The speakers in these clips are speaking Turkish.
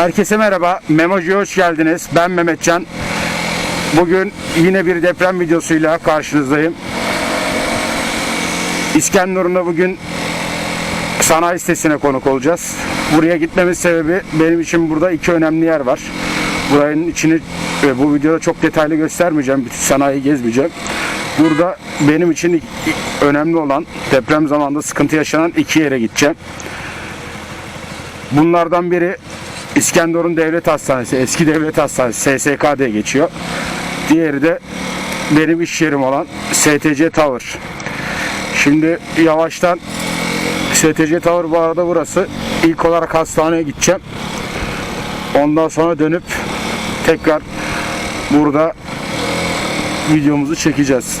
Herkese merhaba. Memoji'ye hoş geldiniz. Ben Mehmetcan. Bugün yine bir deprem videosuyla karşınızdayım. İskenderun'da bugün sanayi sitesine konuk olacağız. Buraya gitmemin sebebi benim için burada iki önemli yer var. Buranın içini bu videoda çok detaylı göstermeyeceğim. Bütün sanayiyi gezmeyeceğim. Burada benim için önemli olan deprem zamanında sıkıntı yaşanan iki yere gideceğim. Bunlardan biri İskenderun Devlet Hastanesi, eski Devlet Hastanesi, SSK diye geçiyor. Diğeri de benim iş yerim olan STC Tower. Şimdi yavaştan STC Tower bu arada burası. İlk olarak hastaneye gideceğim. Ondan sonra dönüp tekrar burada videomuzu çekeceğiz.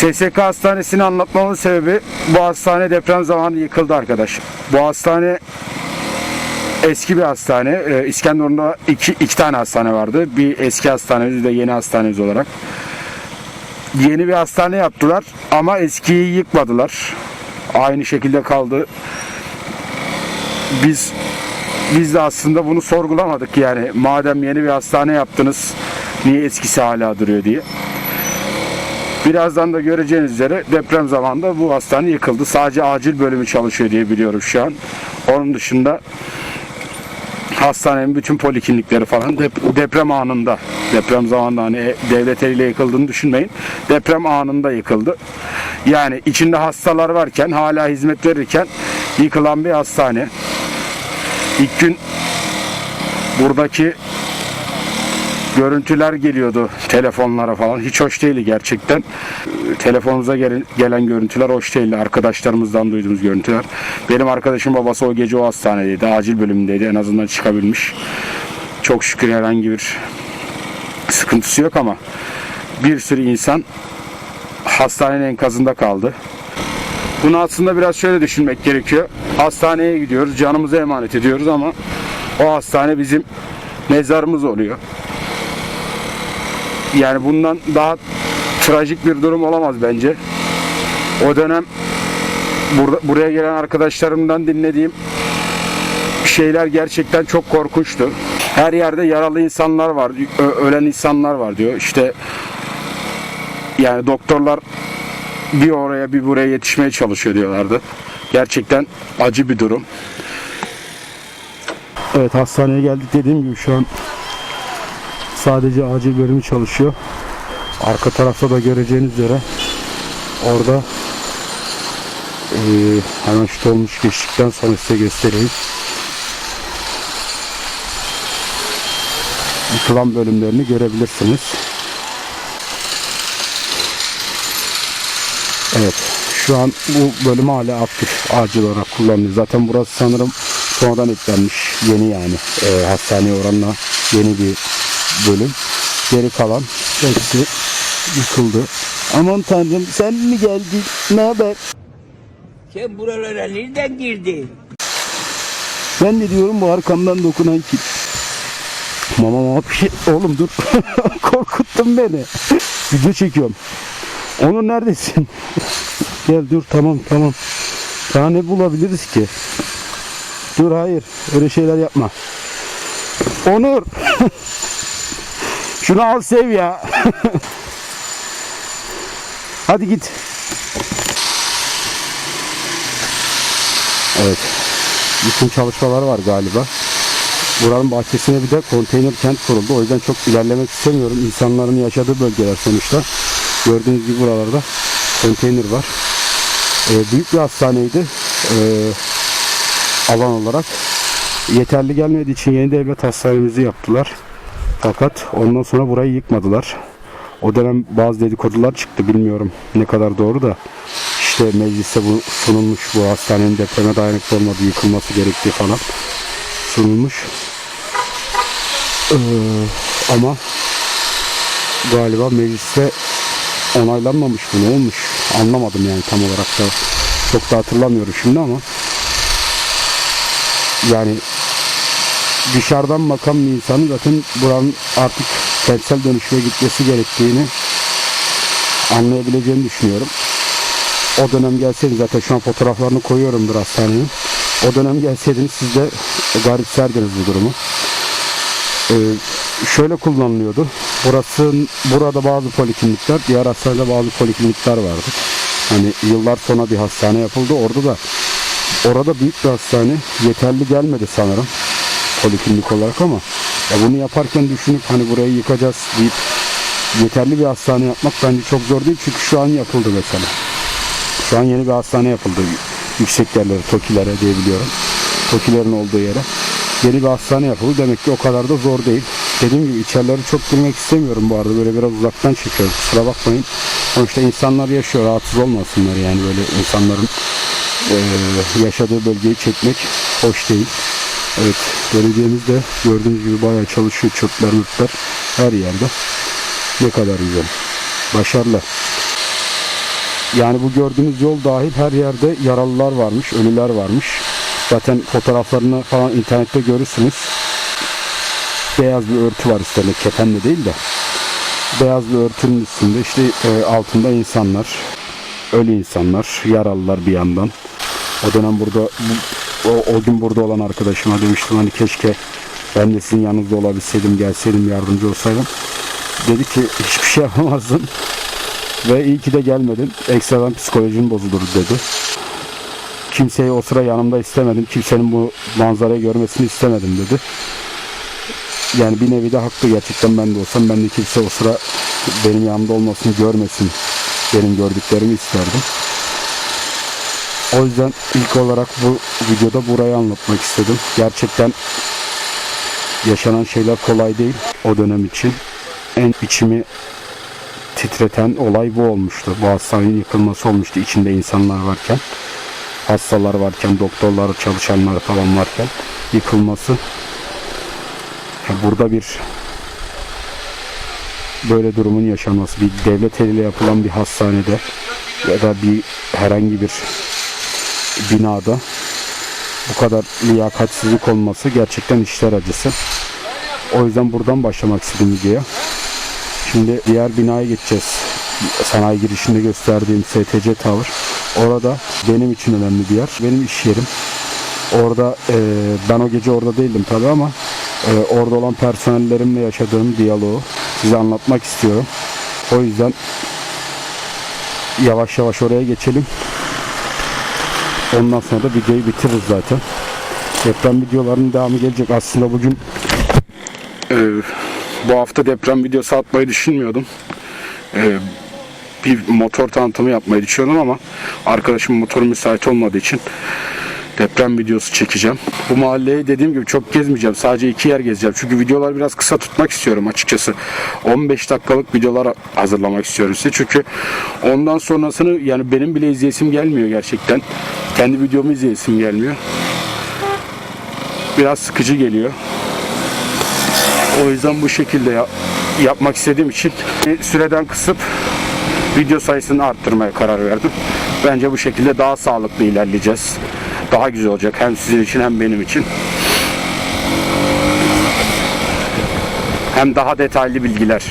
SSK Hastanesi'ni anlatmamın sebebi bu hastane deprem zamanı yıkıldı arkadaş. Bu hastane eski bir hastane. Ee, İskenderun'da iki, iki tane hastane vardı. Bir eski hastanemiz bir de yeni hastanemiz olarak. Yeni bir hastane yaptılar ama eskiyi yıkmadılar. Aynı şekilde kaldı. Biz biz de aslında bunu sorgulamadık yani. Madem yeni bir hastane yaptınız niye eskisi hala duruyor diye. Birazdan da göreceğiniz üzere deprem zamanında bu hastane yıkıldı. Sadece acil bölümü çalışıyor diye biliyorum şu an. Onun dışında hastanenin bütün poliklinikleri falan dep- deprem anında deprem zamanında hani e- devlet eliyle yıkıldığını düşünmeyin. Deprem anında yıkıldı. Yani içinde hastalar varken hala hizmet verirken yıkılan bir hastane. İlk gün buradaki görüntüler geliyordu telefonlara falan. Hiç hoş değildi gerçekten. Telefonumuza gelen görüntüler hoş değildi. Arkadaşlarımızdan duyduğumuz görüntüler. Benim arkadaşım babası o gece o hastanedeydi. Acil bölümündeydi. En azından çıkabilmiş. Çok şükür herhangi bir sıkıntısı yok ama bir sürü insan hastanenin enkazında kaldı. Bunu aslında biraz şöyle düşünmek gerekiyor. Hastaneye gidiyoruz, canımızı emanet ediyoruz ama o hastane bizim mezarımız oluyor. Yani bundan daha trajik bir durum olamaz bence. O dönem burada, buraya gelen arkadaşlarımdan dinlediğim şeyler gerçekten çok korkunçtu. Her yerde yaralı insanlar var, ölen insanlar var diyor. İşte yani doktorlar bir oraya bir buraya yetişmeye çalışıyor diyorlardı. Gerçekten acı bir durum. Evet hastaneye geldik dediğim gibi şu an sadece acil bölümü çalışıyor. Arka tarafta da göreceğiniz üzere orada eee hemen şu dolmuş geçtikten sonra size göstereyim. Yıkılan bölümlerini görebilirsiniz. Evet. Şu an bu bölüm hala aktif acil olarak kullanılıyor. Zaten burası sanırım sonradan eklenmiş. Yeni yani. Eee hastaneye oranla yeni bir bölüm. Geri kalan hepsi yıkıldı. Aman tanrım sen mi geldin? Ne haber? Sen buralara nereden girdin? Ben ne diyorum bu arkamdan dokunan kim? Mama mama bir şey. Oğlum dur. Korkuttun beni. Video çekiyorum. Onur neredesin? Gel dur tamam tamam. Daha ne bulabiliriz ki? Dur hayır. Öyle şeyler yapma. Onur. Şunu al sev ya. Hadi git. Evet. Bütün çalışmalar var galiba. Buranın bahçesine bir de konteyner kent kuruldu. O yüzden çok ilerlemek istemiyorum. İnsanların yaşadığı bölgeler sonuçta. Gördüğünüz gibi buralarda konteyner var. Ee, büyük bir hastaneydi. Ee, alan olarak. Yeterli gelmediği için yeni devlet hastanemizi yaptılar. Fakat ondan sonra burayı yıkmadılar. O dönem bazı dedikodular çıktı. Bilmiyorum ne kadar doğru da. İşte mecliste bu sunulmuş bu hastanenin depreme dayanıklı olmadığı yıkılması gerektiği falan sunulmuş. Ee, ama galiba mecliste onaylanmamış bu ne olmuş anlamadım yani tam olarak da çok da hatırlamıyorum şimdi ama yani dışarıdan bakan bir insanın zaten buranın artık kentsel dönüşüme gitmesi gerektiğini anlayabileceğini düşünüyorum. O dönem gelseydi zaten şu an fotoğraflarını koyuyorumdur hastanenin. O dönem gelseydiniz siz de garipserdiniz bu durumu. Ee, şöyle kullanılıyordu. Burası burada bazı poliklinikler, diğer hastanede bazı poliklinikler vardı. Hani yıllar sonra bir hastane yapıldı. Orada da orada büyük bir hastane yeterli gelmedi sanırım poliklinik olarak ama ya bunu yaparken düşünüp hani burayı yıkacağız deyip yeterli bir hastane yapmak bence çok zor değil çünkü şu an yapıldı mesela. Şu an yeni bir hastane yapıldı yüksek yerlere, TOKİ'lere diyebiliyorum. TOKİ'lerin olduğu yere. Yeni bir hastane yapıldı. Demek ki o kadar da zor değil. Dediğim gibi içerileri çok girmek istemiyorum bu arada. Böyle biraz uzaktan çekiyorum. Kusura bakmayın. Sonuçta insanlar yaşıyor. Rahatsız olmasınlar yani böyle insanların eee, yaşadığı bölgeyi çekmek hoş değil. Evet, belediyemiz de gördüğünüz gibi bayağı çalışıyor. Çöpler, mürtler her yerde. Ne kadar güzel. Başarılı. Yani bu gördüğünüz yol dahil her yerde yaralılar varmış, ölüler varmış. Zaten fotoğraflarını falan internette görürsünüz. Beyaz bir örtü var üstlerinde, kefenle değil de. Beyaz bir örtünün üstünde işte e, altında insanlar, ölü insanlar, yaralılar bir yandan. O dönem burada bu- o, o gün burada olan arkadaşıma demiştim hani keşke ben de sizin yanınızda olabilseydim, gelseydim, yardımcı olsaydım. Dedi ki hiçbir şey yapamazdın ve iyi ki de gelmedin. Ekstradan psikolojin bozulur dedi. Kimseyi o sıra yanımda istemedim. Kimsenin bu manzarayı görmesini istemedim dedi. Yani bir nevi de haklı gerçekten ben de olsam ben de kimse o sıra benim yanımda olmasını görmesin. Benim gördüklerimi isterdim. O yüzden ilk olarak bu videoda burayı anlatmak istedim. Gerçekten yaşanan şeyler kolay değil o dönem için. En içimi titreten olay bu olmuştu. Bu hastanenin yıkılması olmuştu içinde insanlar varken. Hastalar varken, doktorlar, çalışanlar falan varken yıkılması. Burada bir böyle durumun yaşanması, bir devlet eliyle yapılan bir hastanede ya da bir herhangi bir binada bu kadar liyakatsizlik olması gerçekten işler acısı. O yüzden buradan başlamak istedim videoya. Şimdi diğer binaya geçeceğiz. Sanayi girişinde gösterdiğim STC Tower. Orada benim için önemli bir yer. Benim iş yerim. Orada e, ben o gece orada değildim tabi ama e, orada olan personellerimle yaşadığım diyaloğu size anlatmak istiyorum. O yüzden yavaş yavaş oraya geçelim. Ondan sonra da videoyu bitiririz zaten. Deprem videolarının devamı gelecek. Aslında bugün e, bu hafta deprem videosu atmayı düşünmüyordum. E, bir motor tanıtımı yapmayı düşünüyordum ama arkadaşım motoru müsait olmadığı için deprem videosu çekeceğim. Bu mahalleyi dediğim gibi çok gezmeyeceğim. Sadece iki yer gezeceğim. Çünkü videolar biraz kısa tutmak istiyorum açıkçası. 15 dakikalık videolar hazırlamak istiyorum size. Çünkü ondan sonrasını yani benim bile izleyesim gelmiyor gerçekten. Kendi videomu izleyesim gelmiyor. Biraz sıkıcı geliyor. O yüzden bu şekilde ya- yapmak istediğim için süreden kısıp video sayısını arttırmaya karar verdim. Bence bu şekilde daha sağlıklı ilerleyeceğiz. Daha güzel olacak hem sizin için hem benim için. Hem daha detaylı bilgiler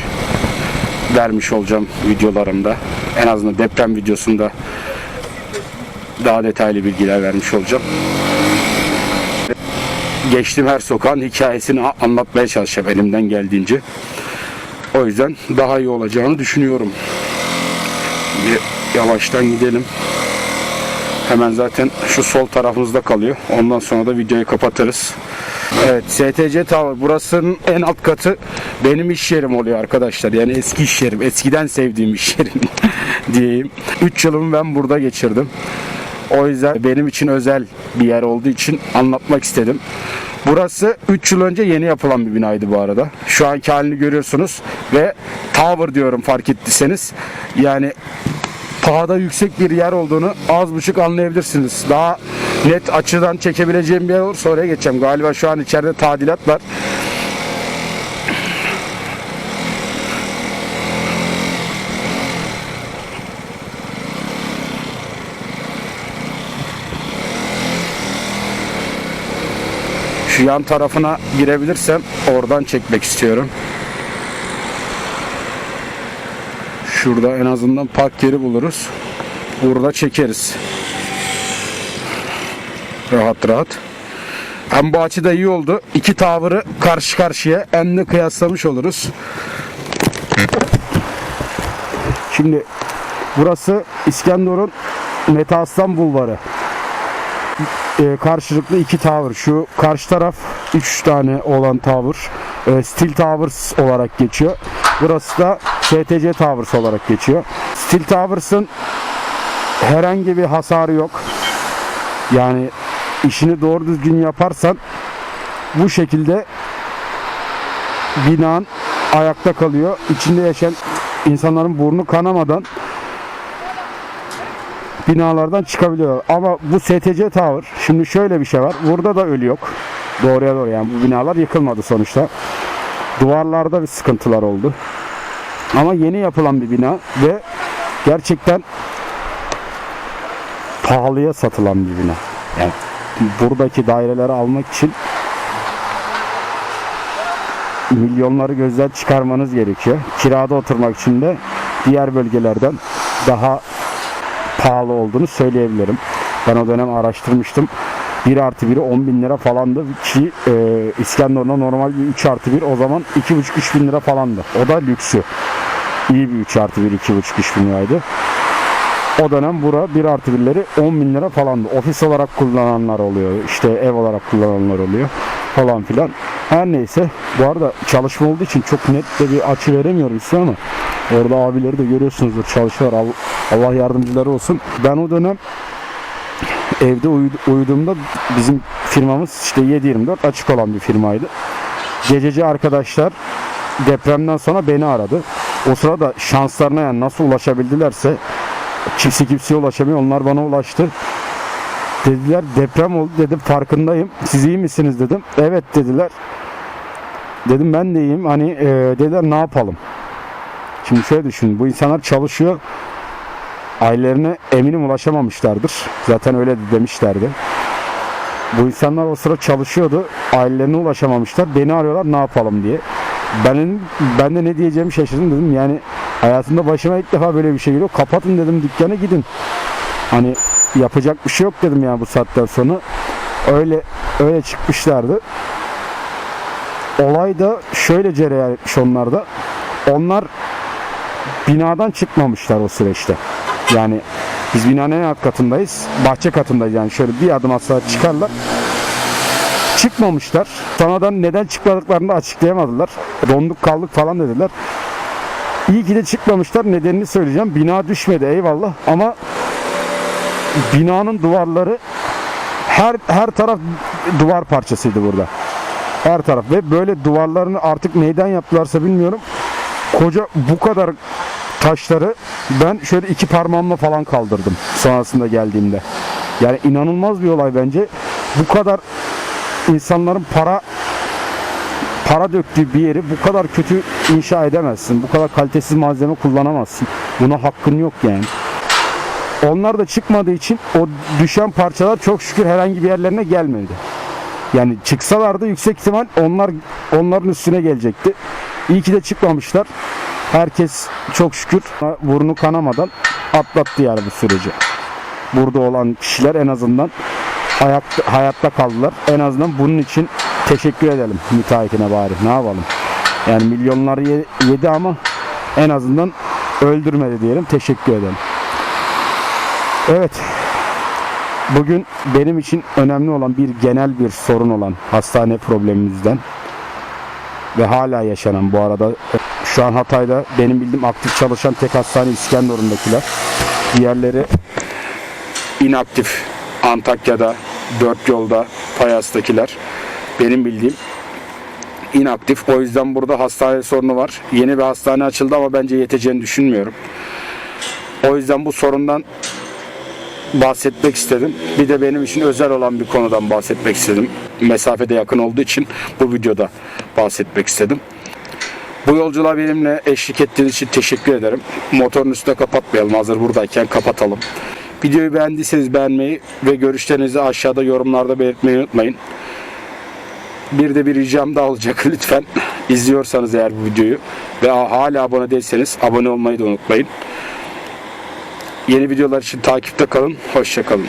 vermiş olacağım videolarımda. En azından deprem videosunda daha detaylı bilgiler vermiş olacağım. Geçtiğim her sokağın hikayesini anlatmaya çalışacağım elimden geldiğince. O yüzden daha iyi olacağını düşünüyorum. Bir yavaştan gidelim. Hemen zaten şu sol tarafımızda kalıyor. Ondan sonra da videoyu kapatırız. Evet STC Tower. Burasının en alt katı benim iş yerim oluyor arkadaşlar. Yani eski iş yerim. Eskiden sevdiğim iş yerim diyeyim. 3 yılımı ben burada geçirdim. O yüzden benim için özel bir yer olduğu için anlatmak istedim. Burası 3 yıl önce yeni yapılan bir binaydı bu arada. Şu anki halini görüyorsunuz ve tower diyorum fark ettiyseniz. Yani pahada yüksek bir yer olduğunu az buçuk anlayabilirsiniz. Daha net açıdan çekebileceğim bir yer olursa oraya geçeceğim. Galiba şu an içeride tadilat var. Şu yan tarafına girebilirsem oradan çekmek istiyorum. Şurada en azından park yeri buluruz. Burada çekeriz. rahat rahat. Hem bu açıda iyi oldu. İki tavırı karşı karşıya enle kıyaslamış oluruz. Şimdi burası İskenderun Mete Aslan Bulvarı. Ee, karşılıklı iki tavır. Şu karşı taraf 3 tane olan tavır. E, Steel Towers olarak geçiyor. Burası da STC Towers olarak geçiyor. Steel Towers'ın herhangi bir hasarı yok. Yani işini doğru düzgün yaparsan bu şekilde binan ayakta kalıyor. İçinde yaşayan insanların burnu kanamadan binalardan çıkabiliyor. Ama bu STC Tower şimdi şöyle bir şey var. Burada da ölü yok. Doğruya doğru yani bu binalar yıkılmadı sonuçta. Duvarlarda bir sıkıntılar oldu. Ama yeni yapılan bir bina ve gerçekten pahalıya satılan bir bina. Yani buradaki daireleri almak için milyonları gözden çıkarmanız gerekiyor. Kirada oturmak için de diğer bölgelerden daha pahalı olduğunu söyleyebilirim. Ben o dönem araştırmıştım. 1 artı 1'i 10 bin lira falandı ki e, İskenderun'da normal bir 3 artı 1 o zaman 2,5-3 bin lira falandı. O da lüksü. İyi bir 3 artı 1 2,5-3 bin liraydı. O dönem bura 1 artı 1'leri 10 bin lira falandı. Ofis olarak kullananlar oluyor. işte ev olarak kullananlar oluyor falan filan. Her neyse. Bu arada çalışma olduğu için çok net de bir açı veremiyorum size ama orada abileri de görüyorsunuzdur çalışıyorlar. Al- Allah yardımcıları olsun. Ben o dönem evde uyudu- uyuduğumda bizim firmamız işte 7-24 açık olan bir firmaydı. Gececi arkadaşlar depremden sonra beni aradı. O sırada şanslarına yani nasıl ulaşabildilerse kimse kimseye ulaşamıyor. Onlar bana ulaştı. Dediler deprem oldu dedim farkındayım. Siz iyi misiniz dedim. Evet dediler. Dedim ben de iyiyim. Hani e, dediler ne yapalım? Şimdi şöyle düşün. Bu insanlar çalışıyor. Ailelerine eminim ulaşamamışlardır. Zaten öyle de demişlerdi. Bu insanlar o sıra çalışıyordu. Ailelerine ulaşamamışlar. Beni arıyorlar ne yapalım diye. Ben, ben de ne diyeceğimi şaşırdım dedim. Yani hayatımda başıma ilk defa böyle bir şey geliyor. Kapatın dedim dükkanı gidin. Hani yapacak bir şey yok dedim yani bu saatten sonra. Öyle öyle çıkmışlardı. Olay da şöyle cereyan etmiş onlarda. Onlar binadan çıkmamışlar o süreçte. Yani biz binanın en alt katındayız. Bahçe katındayız yani şöyle bir adım atsalar çıkarlar. Çıkmamışlar. Sonradan neden çıkmadıklarını da açıklayamadılar. Donduk kaldık falan dediler. İyi ki de çıkmamışlar. Nedenini söyleyeceğim. Bina düşmedi eyvallah ama binanın duvarları her her taraf duvar parçasıydı burada. Her taraf ve böyle duvarlarını artık neyden yaptılarsa bilmiyorum. Koca bu kadar taşları ben şöyle iki parmağımla falan kaldırdım sonrasında geldiğimde. Yani inanılmaz bir olay bence. Bu kadar insanların para para döktüğü bir yeri bu kadar kötü inşa edemezsin. Bu kadar kalitesiz malzeme kullanamazsın. Buna hakkın yok yani. Onlar da çıkmadığı için o düşen parçalar çok şükür herhangi bir yerlerine gelmedi. Yani çıksalardı yüksek ihtimal onlar onların üstüne gelecekti. İyi ki de çıkmamışlar. Herkes çok şükür burnu kanamadan atlattı yani bu süreci. Burada olan kişiler en azından hayatta, hayatta kaldılar. En azından bunun için teşekkür edelim müteahhitine bari. Ne yapalım? Yani milyonları ye- yedi ama en azından öldürmedi diyelim. Teşekkür edelim. Evet. Bugün benim için önemli olan bir genel bir sorun olan hastane problemimizden ve hala yaşanan bu arada şu an Hatay'da benim bildiğim aktif çalışan tek hastane İskenderun'dakiler. Diğerleri inaktif Antakya'da, Dört Yolda, Payas'takiler. Benim bildiğim inaktif. O yüzden burada hastane sorunu var. Yeni bir hastane açıldı ama bence yeteceğini düşünmüyorum. O yüzden bu sorundan bahsetmek istedim. Bir de benim için özel olan bir konudan bahsetmek istedim. Mesafede yakın olduğu için bu videoda bahsetmek istedim. Bu yolculuğa benimle eşlik ettiğiniz için teşekkür ederim. Motorun üstüne kapatmayalım. Hazır buradayken kapatalım. Videoyu beğendiyseniz beğenmeyi ve görüşlerinizi aşağıda yorumlarda belirtmeyi unutmayın. Bir de bir ricam daha olacak lütfen. izliyorsanız eğer bu videoyu ve hala abone değilseniz abone olmayı da unutmayın. Yeni videolar için takipte kalın. Hoşçakalın.